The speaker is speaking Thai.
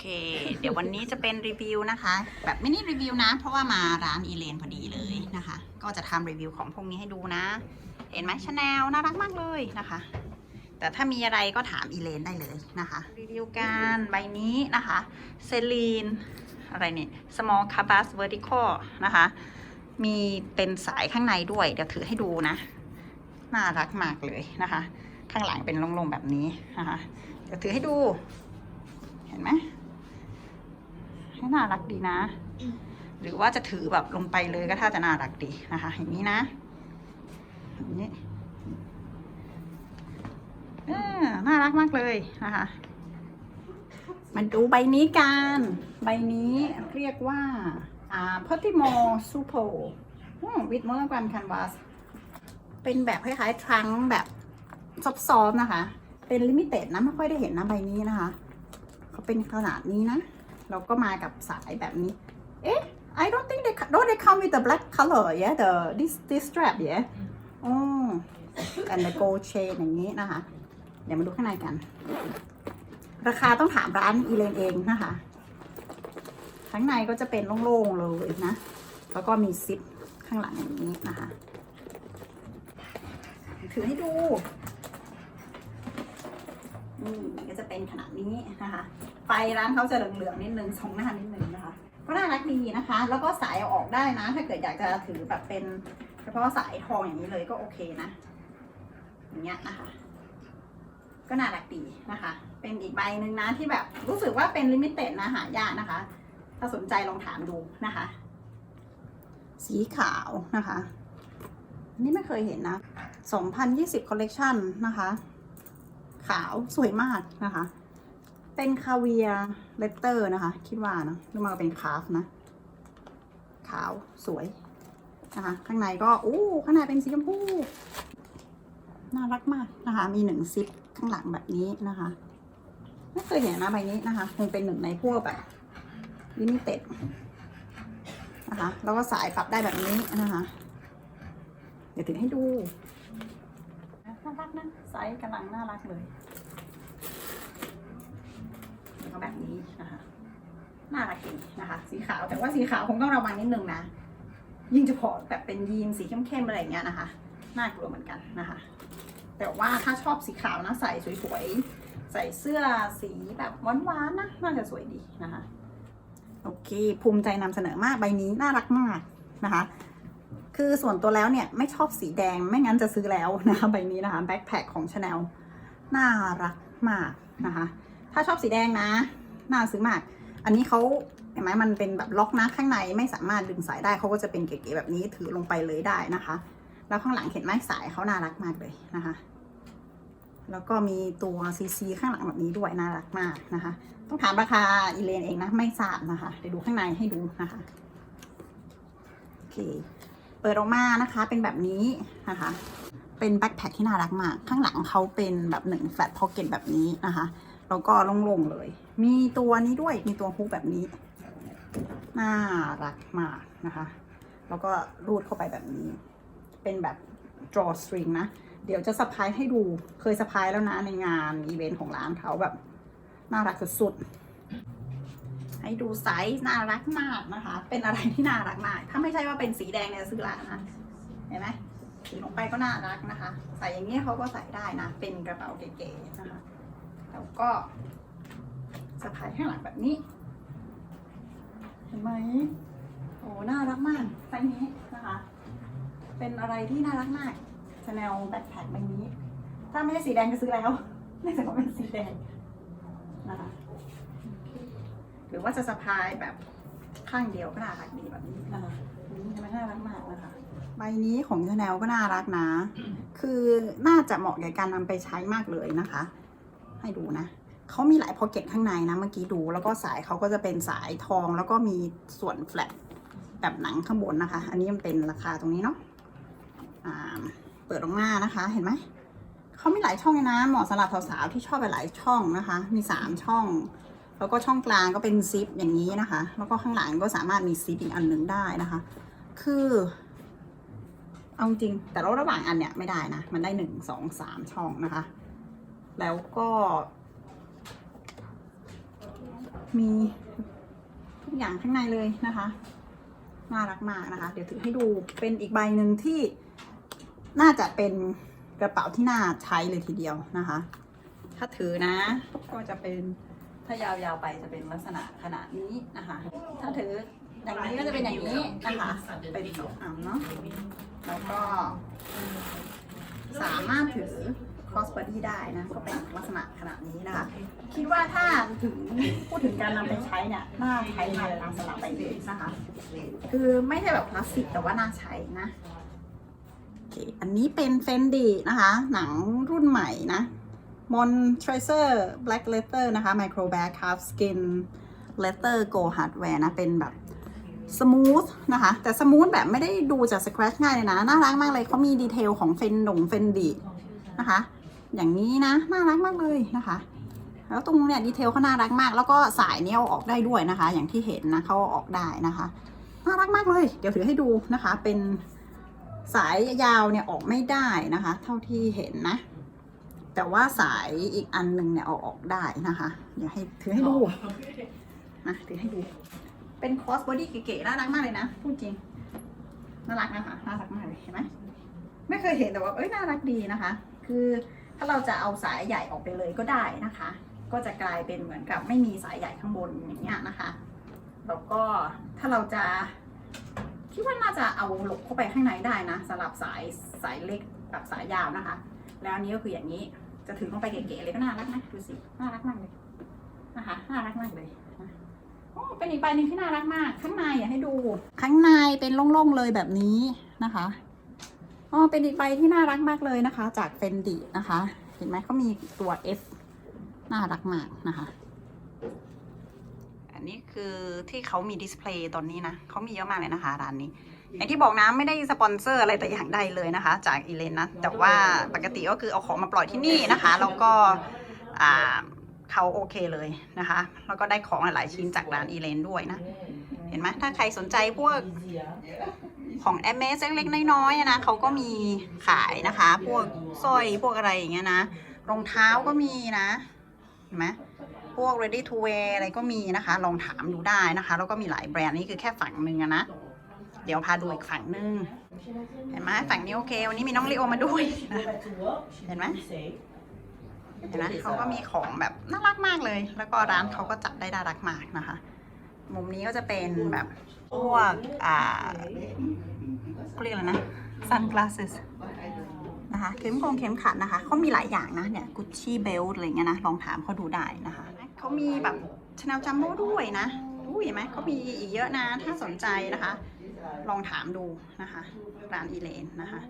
เค เดี๋ยววันนี้จะเป็นรีวิวนะคะ แบบไม่นี่รีวิวนะ เพราะว่ามาร้านอีเลนพอดีเลยนะคะ ก็จะทำรีวิวของพวกนี้ให้ดูนะ เห็นไหมชาแนลน่ารักมากเลยนะคะ แต่ถ้ามีอะไรก็ถามอีเลนได้เลยนะคะ รีวิวกันใบนี้นะคะเซลีนอะไรเนี่ย small cabas vertical นะคะ มีเป็นสายข้างในด้วย เดี๋ยวถือให้ดูนะ น่ารักมากเลยนะคะ ข้างหลังเป็นโลงๆแบบนี้นะคะ เดี๋ยวถือให้ดู เห็นไหม น่ารักดีนะ หรือว่าจะถือแบบลงไปเลยก็ถ้าจะน่ารักดีนะคะอย่างนี้นะอย่างนี้เออน่ารักมากเลยนะคะมาดูใบนี้กัน ใบนี้เรียกว่าอ่าพ o ติโมซูโพวิดโมโนแกรมแคนวาสเป็นแบบคล้ายๆทรังก์แบบซอฟๆนะคะ เป็นลิมิเต็ดนะ ไม่ค่อยได้เห็นนะใบนี้นะคะ เขาเป็นขนาดนี้นะ เราก็มากับสายแบบนี้ เอ๊ะ I don't think they don't they come with the black color yeah the this this strap yeah อ๋อ and the gold chain อย่างนี้นะคะ เดี๋ยวมาดูข้างในกัน ราคาต้องถามร้านอีเลนเองนะคะ ข้างในก็จะเป็นโล่งๆเลยนะ แล้วก็มีซิปข้างหลังอย่างนี้นะคะ ถือให้ดูนี่ก็จะเป็นขนาดนี้นะคะ ไฟร้านเขาจะเหลืองๆนิดนึงสองหน้านิดนึงนะคะ ก็น่ารักดีนะคะ แล้วก็สายเอาออกได้นะ ถ้าเกิดอยากจะถือแบบเป็นเฉพาะสายทองอย่างนี้เลยก็โอเคนะ อย่างเงี้ยนะคะ ก็น่ารักดีนะคะ เป็นอีกใบหนึ่งนะที่แบบรู้สึกว่าเป็นลิมิเต็ดนะหายากนะคะ ถ้าสนใจลองถามดูนะคะ สีขาวนะคะนนี่ไม่เคยเห็นนะ 2020 collection นะคะ ขาวสวยมากนะคะ เป็นคาเวียเลตเตอร์นะคะ คิดว่านะหรือมาเป็นคาฟนะ ขาวสวยนะคะ ข้างในก็โอ้ข้างในเป็นสีชมพูน่ารักมากนะคะ มีหนึ่งซิปข้างหลังแบบนี้นะคะไม่เคยเห็นนะใบนี้นะคะ คงเป็นหนึ่งในพวกแบบลิมิเต็ดนะคะแล้วก็สายปรับได้แบบนี้นะคะ เดี๋ยวถือให้ดูน่ารักนะไซส์กำลังน่ารักเลย แล้วก็แบบนี้นะคะน่ารักดีนะคะ สีขาวแต่ว่าสีขาวคงต้องระวังนิดนึงนะ ยิ่งเฉพาะแบบเป็นยีนสีเข้มๆอะไรอย่างเงี้ยนะคะน่ากลัวเหมือนกันนะคะ แต่ว่าถ้าชอบสีขาวนะใส่สวยๆ ใส่เสื้อสีแบบหวานๆนะน่าจะสวยดีนะคะ โอเค ภูมิใจนำเสนอมากใบนี้น่ารักมากนะคะ คือส่วนตัวแล้วเนี่ยไม่ชอบสีแดงไม่งั้นจะซื้อแล้วนะคะใบนี้นะคะแบ็คแพคของชาแนลน่ารักมากนะคะ ถ้าชอบสีแดงนะน่าซื้อมาก อันนี้เขาเห็นไหมมันเป็นแบบล็อกนะข้างในไม่สามารถดึงสายได้เขาก็จะเป็นเก๋ๆแบบนี้ถือลงไปเลยได้นะคะ แล้วข้างหลังเห็นไหมสายเขาน่ารักมากเลยนะคะ แล้วก็มีตัวซีซีข้างหลังแบบนี้ด้วยน่ารักมากนะคะ ต้องถามราคาอีเลนเองนะไม่ทราบนะคะเดี๋ยวดูข้างในให้ดูนะคะโอเคเปิดออกมานะคะเป็นแบบนี้นะคะ เป็นแบ็คแพคที่น่ารักมาก ข้างหลังเขาเป็นแบบหนึ่งแฟลตพ็อกเก็ตแบบนี้นะคะ แล้วก็โล่งๆเลย มีตัวนี้ด้วยมีตัวฮุกแบบนี้ น่ารักมากนะคะ แล้วก็รูดเข้าไปแบบนี้ เป็นแบบ draw string นะ เดี๋ยวจะสะพายให้ดู เคยสะพายแล้วนะในงานอีเวนต์ของร้านเขาแบบ น่ารักสุดๆ ให้ดูไซส์น่ารักมากนะคะ เป็นอะไรที่น่ารักมาก ถ้าไม่ใช่ว่าเป็นสีแดงเนี่ยซื้อละนะ เห็นไหมถือลงไปก็น่ารักนะคะ ใส่อย่างนี้เขาก็ใส่ได้นะ เป็นกระเป๋าเก๋ๆนะคะ แล้วก็สะพายข้างหลังแบบนี้ เห็นไหมโอ้น่ารักมากไซส์นี้นะคะ เป็นอะไรที่น่ารักมากชาแนลแบ็คแพคใบนี้ ถ้าไม่ใช่สีแดงจะซื้อแล้วไม่ใช่ว่าเป็นสีแดงนะคะหรือว่าจะสะพายแบบข้างเดียวก็น่ารักดีแบบนี้นะคะนี่ทำไมน่ารักมากนะคะใบนี้ของชาแนลก็น่ารักนะ คือน่าจะเหมาะแก่การนำไปใช้มากเลยนะคะ ให้ดูนะเขามีหลายพ็อกเก็ตข้างในนะเมื่อกี้ดู แล้วก็สายเขาก็จะเป็นสายทอง แล้วก็มีส่วนแฟลตแบบหนังข้างบนนะคะ อันนี้มันเป็นราคาตรงนี้เนาะเปิดออกมานะคะเห็นไหมเขามีหลายช่องเลยนะเหมาะสำหรับสาวๆที่ชอบไปหลายช่องนะคะ มีสามช่อง แล้วก็ช่องกลางก็เป็นซิปอย่างนี้นะคะ แล้วก็ข้างหลังก็สามารถมีซิปอีกอันหนึ่งได้นะคะ คือเอาจริงแต่ระหว่างอันเนี้ยไม่ได้นะ มันได้หนึ่งสองสามช่องนะคะ แล้วก็ มีทุกอย่างข้างในเลยนะคะน่ารักมากนะคะ เดี๋ยวถือให้ดูเป็นอีกใบหนึ่งที่น่าจะเป็นกระเป๋าที่น่าใช้เลยทีเดียวนะคะ ถ้าถือนะ ก็จะเป็นถ้ายาวๆไปจะเป็นลักษณะขนาดนี้นะคะ ถ้าถืออย่างนี้ก็จะเป็นอย่างนี้นะคะเป็นสองอันเนาะแล้วก็สามารถถือ cross body ได้นะ ก็เป็นลักษณะขนาดนี้นะคะ คิดว่าถ้าถึงพูดถึงการนำไปใช้เนี่ย น่าใช้งานตามสลับไปเลยนะคะ คือไม่ใช่แบบพลาสติกแต่ว่าน่าใช้นะ โอเค อันนี้เป็นเฟนดีนะคะ หนังรุ่นใหม่นะ Mon Tracer Black Leather นะคะ Micro Bag Half Skin Leather Go Hardware นะ เป็นแบบสมูทนะคะ แต่สมูทแบบไม่ได้ดูจากส c คร t ชง่ายเลยนะ น่ารักมากเลยเขามีดีเทลของเฟนดงเฟนดีนะคะ อย่างนี้นะน่ารักมากเลยนะคะ แล้วตรงเนี่ยดีเทลเขาน่ารักมาก แล้วก็สายเนี้ยเอาออกได้ด้วยนะคะ อย่างที่เห็นนะเขาอาออกได้นะคะน่ารักมากเลย เดี๋ยวถือให้ดูนะคะ เป็นสายยาวเนี่ยออกไม่ได้นะคะ เท่าที่เห็นนะ แต่ว่าสายอีกอันหนึ่งเนี่ยเอาออกได้นะคะเดี๋ยวให้ถือให้ดูนะถือให้ดู เป็นคอสบอดี้เก๋ๆน่ารักมากเลยนะพูดจริงน่ารักนะคะน่ารักมากเลยเห็นไหมไม่เคยเห็นแต่ว่าเอ้ยน่ารักดีนะคะ คือ ถ้าเราจะเอาสายใหญ่ออกไปเลยก็ได้นะคะ ก็จะกลายเป็นเหมือนกับไม่มีสายใหญ่ข้างบนอย่างเงี้ยนะคะแล้วก็ถ้าเราจะคิดว่าน่าจะเอาหลบเข้าไปข้างในได้นะสำหรับสายสายเล็กกับสายยาวนะคะ แล้วอันนี้ก็คืออย่างนี้จะถือลงไปเก๋ๆเลยก็น่ารักนะดูสิน่ารักมากเลยนะคะน่ารักมากเลยโอ้เป็นอีกใบหนึ่งที่น่ารักมาก ข้างในอยากให้ดู ข้างในเป็นโล่งๆเลยแบบนี้นะคะ อ๋อเป็นอีกใบที่น่ารักมากเลยนะคะ จากเฟนดีนะคะ เห็นไหมเขามีตัว F น่ารักมากนะคะ อันนี้คือที่เขามีดิสเพลย์ตอนนี้นะเขามีเยอะมากเลยนะคะร้านนี้อย่างที่บอกนะไม่ได้สปอนเซอร์อะไรแต่อย่างใดเลยนะคะ จากอีเลนนะแต่ว่าปกติก็คือเอาของมาปล่อยที่นี่นะคะแล้วก็เขาโอเคเลยนะคะแล้วก็ได้ของหลายๆชิ้นจากร้านอีเลนด้วยนะ เห็นไหมถ้าใครสนใจพวก ของ m อ s เมสเล็กๆน้อยๆนะเขาก็มีขายนะคะ พวกสร้อยพวกอะไรอย่างเงี้ยนะรองเท้าก็มีนะเห็นไหมพวก ready to wear อะไรก็มีนะคะ ลองถามดูได้นะคะ แล้วก็มีหลายแบรนด์นี่คือแค่ฝั่งหนึ่งนะ เดี๋ยวพาดูอีกฝั่งหนึ่งเห็นไหมฝั่งนี้โอเค วันนี้มีน้องลีโอมาด้วยนะเห็นไหมเห็นไหมเขาก็มีของแบบน่ารักมากเลย แล้วก็ร้านเขาก็จัดได้น่ารักมากนะคะ มุมนี้ก็จะเป็นแบบ พวกอ่าเขาเรียกอะไรนะ sunglasses นะคะเข็มกงเข็มขัดนะคะเขามีหลายอย่างนะเนี่ย Gucci belt อะไรเงี้ยนะลองถามเขาดูได้นะคะเขามีแบบ Chanel Jumbo ด้วยนะอุ้ยเห็นไหมเขามีอีกเยอะนะถ้าสนใจนะคะ ลองถามดูนะคะร้านอีเลนนะคะ